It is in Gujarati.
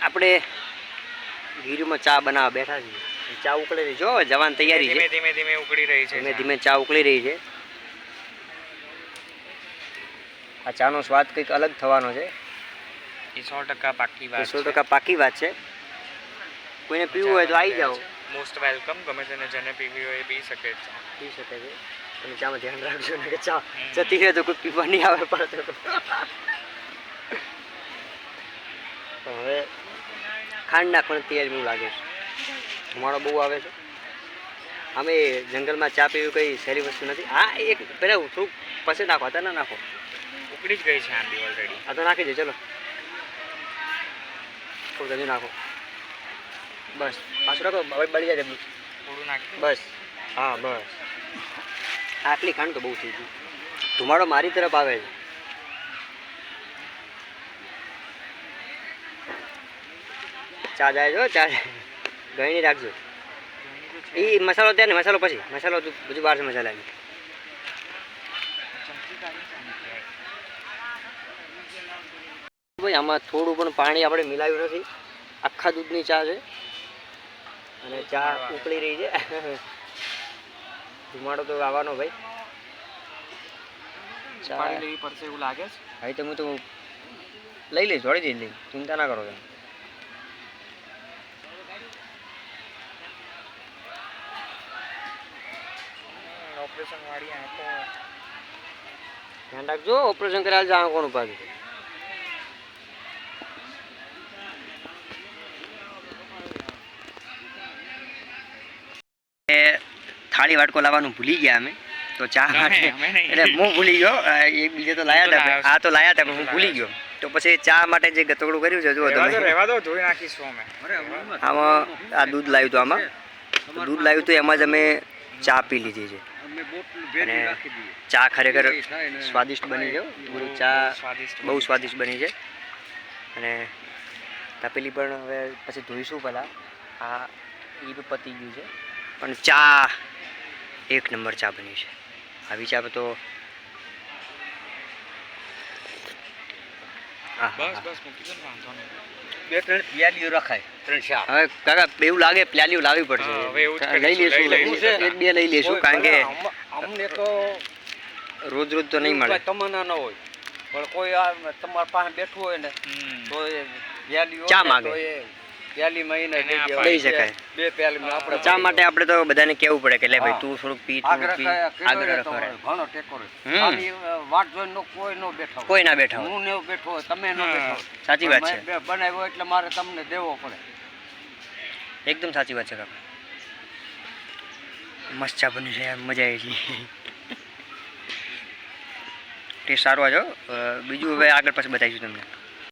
આપણે ગીરમાં ચા બનાવવા બેઠા છીએ. ચા ઉકળી રહી જો જવાન તૈયારી છે. ધીમે ધીમે ઉકળી રહી છે ધીમે ધીમે ચા ઉકળી રહી છે. આ ચાનો સ્વાદ કંઈક અલગ થવાનો છે. એ સો ટકા પાકી વાત સો ટકા પાકી વાત છે. કોઈને પીવું હોય તો આવી જાઓ. મોસ્ટ વેલકમ ગમે તેને જેને પીવી હોય એ પી શકે છે. પી શકે છે. તમે ચામાં ધ્યાન રાખજો ને કે ચા જતી રહે તો કોઈ પીવા નહીં આવે પડે તો હવે ખાંડ નાખવાની તૈયારી એવું લાગે છે. ધુમાડો બહુ આવે છે. અમે જંગલમાં ચા પીવી કઈ સહેલી વસ્તુ નથી. હા એક પહેલાં થોડુંક પછી નાખો અત્યારે ના નાખો. ઉકળી જ ગઈ છે આંબી ઓલરેડી આ તો નાખી દે ચલો. થોડું હજુ નાખો બસ પાછું રાખો હવે બળી જાય. થોડું નાખી બસ હા બસ. આટલી ખાંડ તો બહુ થઈ ગઈ. ધુમાડો મારી તરફ આવે છે. ચા જાય જો ચા ગણી રાખજો. એ મસાલો ત્યાં ને મસાલો પછી. મસાલો તો બધું બહાર છે મસાલાની. ભાઈ આમાં થોડું પણ પાણી આપણે મિલાવ્યું નથી. આખા દૂધની ચા છે. અને ચા ઉકળી રહી છે. ધુમાડો તો આવવાનો ભાઈ. પાણી લેવી પડશે એવું લાગે છે? ભાઈ તો હું તો લઈ લઈશ જોડી દઈ લઈ ચિંતા ના કરો તમે. ઓપરેશન વાળી આંખો. ધ્યાન રાખજો ઓપરેશન કરાયેલ છે આંખોનું પાછું થાળી વાટકો લાવવાનું ભૂલી ગયા અમે તો ચા માટે એટલે હું ભૂલી ગયો એ બીજે તો લાયા હતા આ તો લાયા હતા પણ હું ભૂલી ગયો. તો પછી ચા માટે જે ગતગડું કર્યું છે જુઓ તમે. રહેવા દો ધોઈ નાખીશું અમે. આમાં આ દૂધ લાવ્યું હતું આમાં. દૂધ લાવ્યું હતું એમાં જ અમે ચા પી લીધી છે. અને ચા ખરેખર સ્વાદિષ્ટ બની છે પૂરી ચા બહુ સ્વાદિષ્ટ બની છે. અને તપેલી પણ હવે પછી ધોઈશું પહેલાં. આ એ બી પતી ગયું છે. પણ ચા એક નંબર ચા બની છે. આવી ચા તો બે ત્રણ પિયાલીઓ રખાય. ત્રણ હવે કાકા એવું લાગે પ્લાલીઓ લાવવી પડશે. લઈ લેશું લઈશું. એક બે લઈ લેશું કારણ કે અમને તો રોજ રોજ તો નહીં મળે. તમન્ના ન હોય. પણ કોઈ આ તમારા પાસે બેઠું હોય ને તો એ ચા માગે. આપાય. દેવાય. લઈ શકાય. બે પ્યાલીમાં આપણે ચા માટે આપણે તો બધાને કેવું પડે કે લે ભાઈ તું થોડુંક પી આગ્રહ થોડુંક પી ઘણો ટેકો રહે. વાટ જોઈને નો કોઈ ન બેઠો કોઈ ના બેઠો હું ને બેઠો તમે નો બેઠો સાચી વાત છે. બનાવ્યો એટલે મારે તમને દેવો પડે. એકદમ સાચી વાત છે કાકા. મસ્ત ચા બની છે મજા આવી ગઈ ટેસ્ટ સારો આજો બીજું હવે આગળ પછી બતાવીશું તમને.